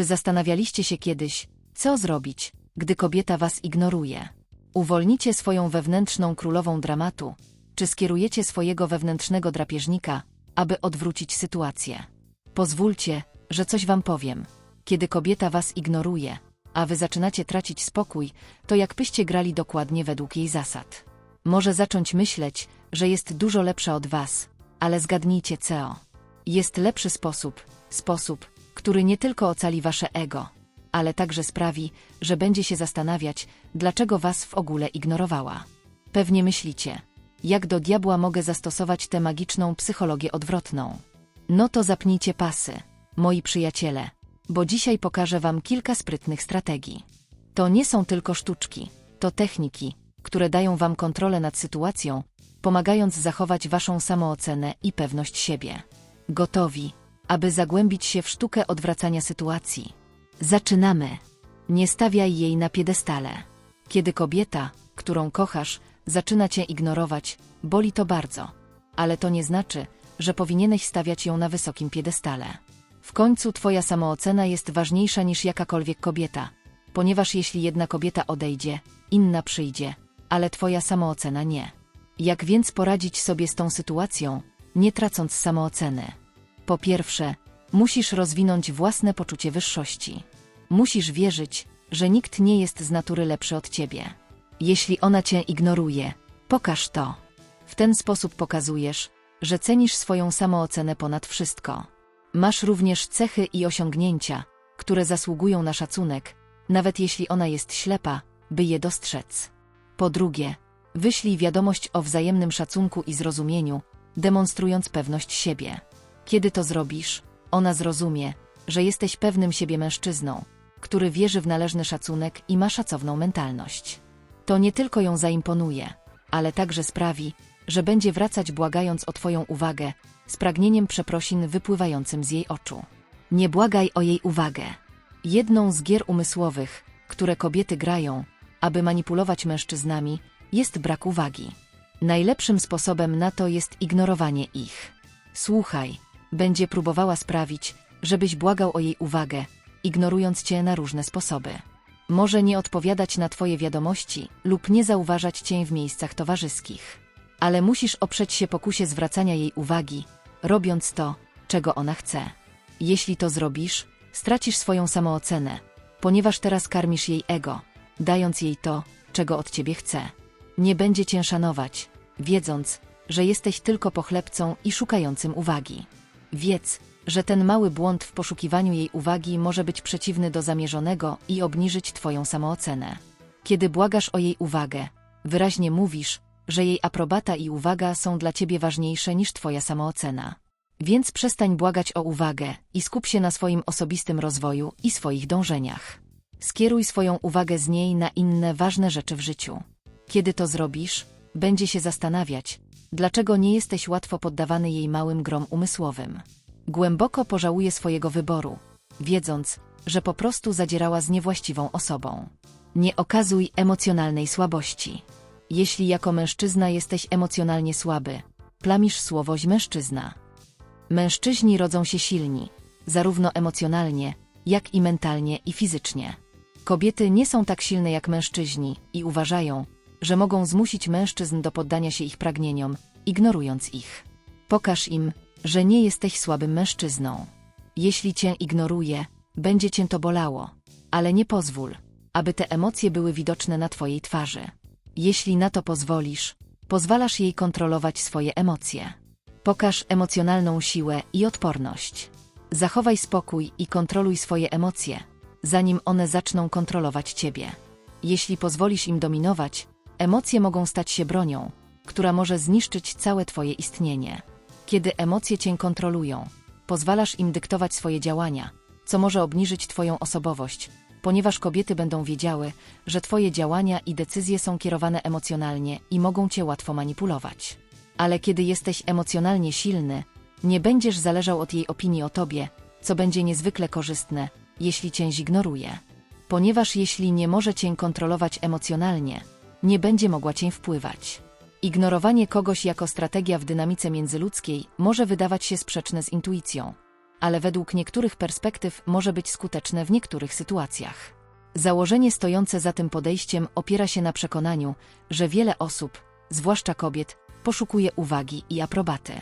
Czy zastanawialiście się kiedyś, co zrobić, gdy kobieta was ignoruje? Uwolnicie swoją wewnętrzną królową dramatu, czy skierujecie swojego wewnętrznego drapieżnika, aby odwrócić sytuację? Pozwólcie, że coś wam powiem. Kiedy kobieta was ignoruje, a wy zaczynacie tracić spokój, to jakbyście grali dokładnie według jej zasad. Może zacząć myśleć, że jest dużo lepsza od was, ale zgadnijcie co. Jest lepszy sposób, sposób, który nie tylko ocali wasze ego, ale także sprawi, że będzie się zastanawiać, dlaczego was w ogóle ignorowała. Pewnie myślicie, jak do diabła mogę zastosować tę magiczną psychologię odwrotną. No to zapnijcie pasy, moi przyjaciele, bo dzisiaj pokażę wam kilka sprytnych strategii. To nie są tylko sztuczki, to techniki, które dają wam kontrolę nad sytuacją, pomagając zachować waszą samoocenę i pewność siebie. Gotowi, aby zagłębić się w sztukę odwracania sytuacji. Zaczynamy. Nie stawiaj jej na piedestale. Kiedy kobieta, którą kochasz, zaczyna cię ignorować, boli to bardzo. Ale to nie znaczy, że powinieneś stawiać ją na wysokim piedestale. W końcu twoja samoocena jest ważniejsza niż jakakolwiek kobieta, ponieważ jeśli jedna kobieta odejdzie, inna przyjdzie, ale twoja samoocena nie. Jak więc poradzić sobie z tą sytuacją, nie tracąc samooceny? Po pierwsze, musisz rozwinąć własne poczucie wyższości. Musisz wierzyć, że nikt nie jest z natury lepszy od ciebie. Jeśli ona cię ignoruje, pokaż to. W ten sposób pokazujesz, że cenisz swoją samoocenę ponad wszystko. Masz również cechy i osiągnięcia, które zasługują na szacunek, nawet jeśli ona jest ślepa, by je dostrzec. Po drugie, wyślij wiadomość o wzajemnym szacunku i zrozumieniu, demonstrując pewność siebie. Kiedy to zrobisz, ona zrozumie, że jesteś pewnym siebie mężczyzną, który wierzy w należny szacunek i ma szacowną mentalność. To nie tylko ją zaimponuje, ale także sprawi, że będzie wracać błagając o Twoją uwagę, z pragnieniem przeprosin wypływającym z jej oczu. Nie błagaj o jej uwagę. Jedną z gier umysłowych, które kobiety grają, aby manipulować mężczyznami, jest brak uwagi. Najlepszym sposobem na to jest ignorowanie ich. Słuchaj, będzie próbowała sprawić, żebyś błagał o jej uwagę, ignorując cię na różne sposoby. Może nie odpowiadać na twoje wiadomości lub nie zauważać cię w miejscach towarzyskich. Ale musisz oprzeć się pokusie zwracania jej uwagi, robiąc to, czego ona chce. Jeśli to zrobisz, stracisz swoją samoocenę, ponieważ teraz karmisz jej ego, dając jej to, czego od ciebie chce. Nie będzie cię szanować, wiedząc, że jesteś tylko pochlebcą i szukającym uwagi. Wiedz, że ten mały błąd w poszukiwaniu jej uwagi może być przeciwny do zamierzonego i obniżyć twoją samoocenę. Kiedy błagasz o jej uwagę, wyraźnie mówisz, że jej aprobata i uwaga są dla ciebie ważniejsze niż twoja samoocena. Więc przestań błagać o uwagę i skup się na swoim osobistym rozwoju i swoich dążeniach. Skieruj swoją uwagę z niej na inne ważne rzeczy w życiu. Kiedy to zrobisz, będzie się zastanawiać, dlaczego nie jesteś łatwo poddawany jej małym grom umysłowym. Głęboko pożałuje swojego wyboru, wiedząc, że po prostu zadzierała z niewłaściwą osobą. Nie okazuj emocjonalnej słabości. Jeśli jako mężczyzna jesteś emocjonalnie słaby, plamisz słowość mężczyzna. Mężczyźni rodzą się silni, zarówno emocjonalnie, jak i mentalnie i fizycznie. Kobiety nie są tak silne jak mężczyźni i uważają, że mogą zmusić mężczyzn do poddania się ich pragnieniom, ignorując ich. Pokaż im, że nie jesteś słabym mężczyzną. Jeśli cię ignoruje, będzie cię to bolało, ale nie pozwól, aby te emocje były widoczne na twojej twarzy. Jeśli na to pozwolisz, pozwalasz jej kontrolować swoje emocje. Pokaż emocjonalną siłę i odporność. Zachowaj spokój i kontroluj swoje emocje, zanim one zaczną kontrolować ciebie. Jeśli pozwolisz im dominować, emocje mogą stać się bronią, która może zniszczyć całe twoje istnienie. Kiedy emocje cię kontrolują, pozwalasz im dyktować swoje działania, co może obniżyć twoją osobowość, ponieważ kobiety będą wiedziały, że twoje działania i decyzje są kierowane emocjonalnie i mogą cię łatwo manipulować. Ale kiedy jesteś emocjonalnie silny, nie będziesz zależał od jej opinii o tobie, co będzie niezwykle korzystne, jeśli cię zignoruje. Ponieważ jeśli nie może cię kontrolować emocjonalnie, nie będzie mogła cię wpływać. Ignorowanie kogoś jako strategia w dynamice międzyludzkiej może wydawać się sprzeczne z intuicją. ale według niektórych perspektyw może być skuteczne w niektórych sytuacjach. Założenie stojące za tym podejściem opiera się na przekonaniu, że wiele osób, zwłaszcza kobiet, poszukuje uwagi i aprobaty.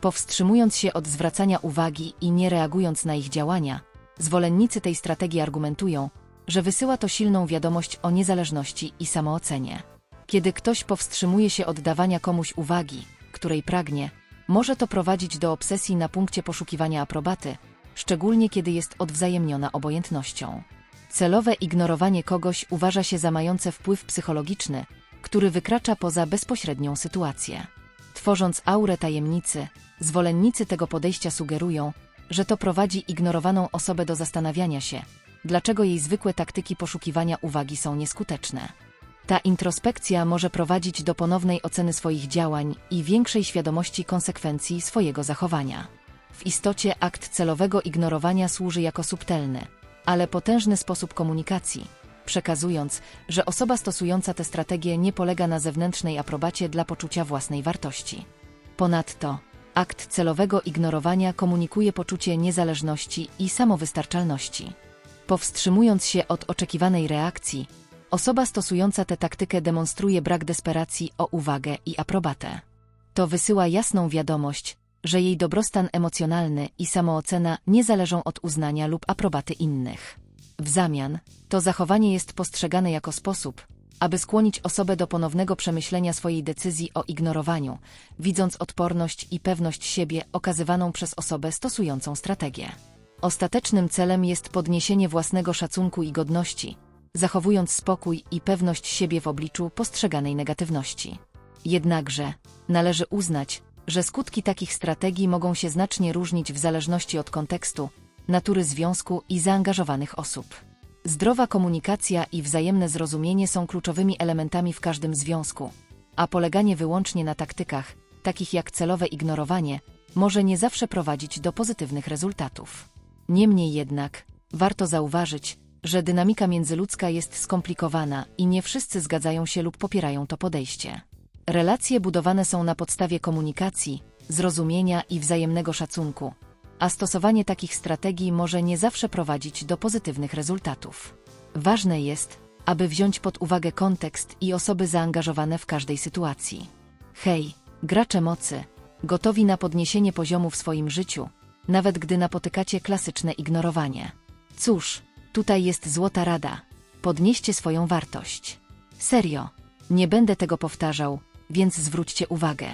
Powstrzymując się od zwracania uwagi i nie reagując na ich działania, zwolennicy tej strategii argumentują, że wysyła to silną wiadomość o niezależności i samoocenie. Kiedy ktoś powstrzymuje się od dawania komuś uwagi, której pragnie, może to prowadzić do obsesji na punkcie poszukiwania aprobaty, szczególnie kiedy jest odwzajemniona obojętnością. Celowe ignorowanie kogoś uważa się za mające wpływ psychologiczny, który wykracza poza bezpośrednią sytuację. Tworząc aurę tajemnicy, zwolennicy tego podejścia sugerują, że to prowadzi ignorowaną osobę do zastanawiania się, dlaczego jej zwykłe taktyki poszukiwania uwagi są nieskuteczne. Ta introspekcja może prowadzić do ponownej oceny swoich działań i większej świadomości konsekwencji swojego zachowania. W istocie akt celowego ignorowania służy jako subtelny, ale potężny sposób komunikacji, przekazując, że osoba stosująca tę strategię nie polega na zewnętrznej aprobacie dla poczucia własnej wartości. Ponadto, akt celowego ignorowania komunikuje poczucie niezależności i samowystarczalności. Powstrzymując się od oczekiwanej reakcji, osoba stosująca tę taktykę demonstruje brak desperacji o uwagę i aprobatę. To wysyła jasną wiadomość, że jej dobrostan emocjonalny i samoocena nie zależą od uznania lub aprobaty innych. W zamian, to zachowanie jest postrzegane jako sposób, aby skłonić osobę do ponownego przemyślenia swojej decyzji o ignorowaniu, widząc odporność i pewność siebie okazywaną przez osobę stosującą strategię. Ostatecznym celem jest podniesienie własnego szacunku i godności, zachowując spokój i pewność siebie w obliczu postrzeganej negatywności. Jednakże, należy uznać, że skutki takich strategii mogą się znacznie różnić w zależności od kontekstu, natury związku i zaangażowanych osób. Zdrowa komunikacja i wzajemne zrozumienie są kluczowymi elementami w każdym związku, a poleganie wyłącznie na taktykach, takich jak celowe ignorowanie, może nie zawsze prowadzić do pozytywnych rezultatów. Niemniej jednak, warto zauważyć, że dynamika międzyludzka jest skomplikowana i nie wszyscy zgadzają się lub popierają to podejście. Relacje budowane są na podstawie komunikacji, zrozumienia i wzajemnego szacunku, a stosowanie takich strategii może nie zawsze prowadzić do pozytywnych rezultatów. Ważne jest, aby wziąć pod uwagę kontekst i osoby zaangażowane w każdej sytuacji. Hej, gracze mocy, gotowi na podniesienie poziomu w swoim życiu, nawet gdy napotykacie klasyczne ignorowanie. Cóż, tutaj jest złota rada. Podnieście swoją wartość. Serio, nie będę tego powtarzał, więc zwróćcie uwagę.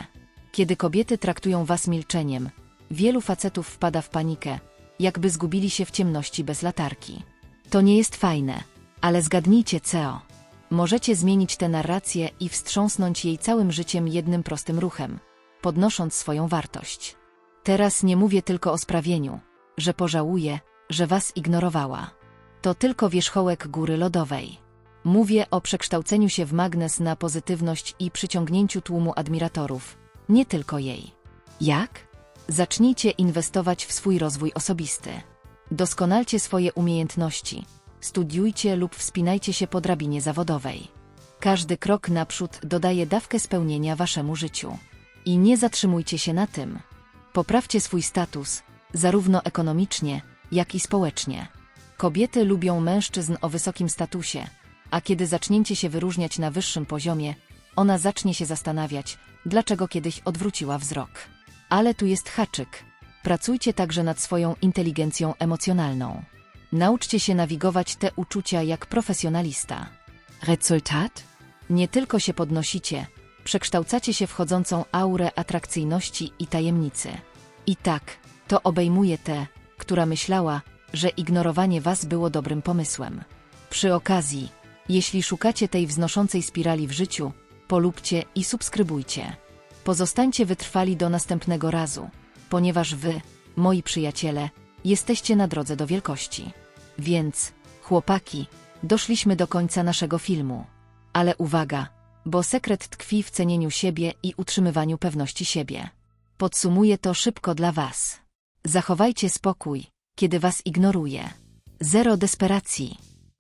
Kiedy kobiety traktują was milczeniem, wielu facetów wpada w panikę, jakby zgubili się w ciemności bez latarki. To nie jest fajne, ale zgadnijcie co. Możecie zmienić tę narrację i wstrząsnąć jej całym życiem jednym prostym ruchem, podnosząc swoją wartość. Teraz nie mówię tylko o sprawieniu, że pożałuję, że was ignorowała. To tylko wierzchołek góry lodowej. Mówię o przekształceniu się w magnes na pozytywność i przyciągnięciu tłumu admiratorów, nie tylko jej. Jak? Zacznijcie inwestować w swój rozwój osobisty. Doskonalcie swoje umiejętności, studiujcie lub wspinajcie się po drabinie zawodowej. Każdy krok naprzód dodaje dawkę spełnienia waszemu życiu. I nie zatrzymujcie się na tym. Poprawcie swój status, zarówno ekonomicznie, jak i społecznie. Kobiety lubią mężczyzn o wysokim statusie, a kiedy zaczniecie się wyróżniać na wyższym poziomie, ona zacznie się zastanawiać, dlaczego kiedyś odwróciła wzrok. Ale tu jest haczyk. Pracujcie także nad swoją inteligencją emocjonalną. Nauczcie się nawigować te uczucia jak profesjonalista. Rezultat? Nie tylko się podnosicie, przekształcacie się w chodzącą aurę atrakcyjności i tajemnicy. I tak, to obejmuje tę, która myślała, że ignorowanie was było dobrym pomysłem. Przy okazji, jeśli szukacie tej wznoszącej spirali w życiu, polubcie i subskrybujcie. Pozostańcie wytrwali do następnego razu, ponieważ wy, moi przyjaciele, jesteście na drodze do wielkości. Więc, chłopaki, doszliśmy do końca naszego filmu. Ale uwaga, bo sekret tkwi w cenieniu siebie i utrzymywaniu pewności siebie. Podsumuję to szybko dla was. Zachowajcie spokój, kiedy was ignoruje. Zero desperacji.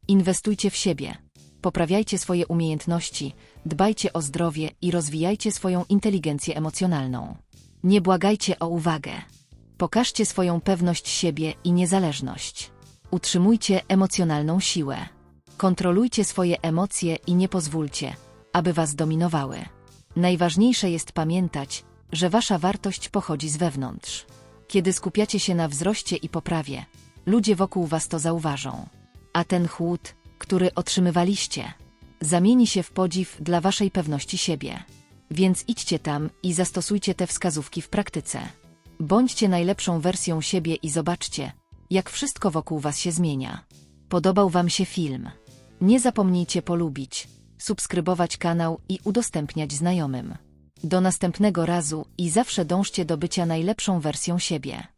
Inwestujcie w siebie. Poprawiajcie swoje umiejętności, dbajcie o zdrowie i rozwijajcie swoją inteligencję emocjonalną. Nie błagajcie o uwagę. Pokażcie swoją pewność siebie i niezależność. Utrzymujcie emocjonalną siłę. Kontrolujcie swoje emocje i nie pozwólcie, aby was dominowały. Najważniejsze jest pamiętać, że wasza wartość pochodzi z wewnątrz. Kiedy skupiacie się na wzroście i poprawie, ludzie wokół was to zauważą. A ten chłód, który otrzymywaliście, zamieni się w podziw dla waszej pewności siebie. Więc idźcie tam i zastosujcie te wskazówki w praktyce. Bądźcie najlepszą wersją siebie i zobaczcie, jak wszystko wokół was się zmienia. Podobał wam się film? Nie zapomnijcie polubić, subskrybować kanał i udostępniać znajomym. Do następnego razu i zawsze dążcie do bycia najlepszą wersją siebie.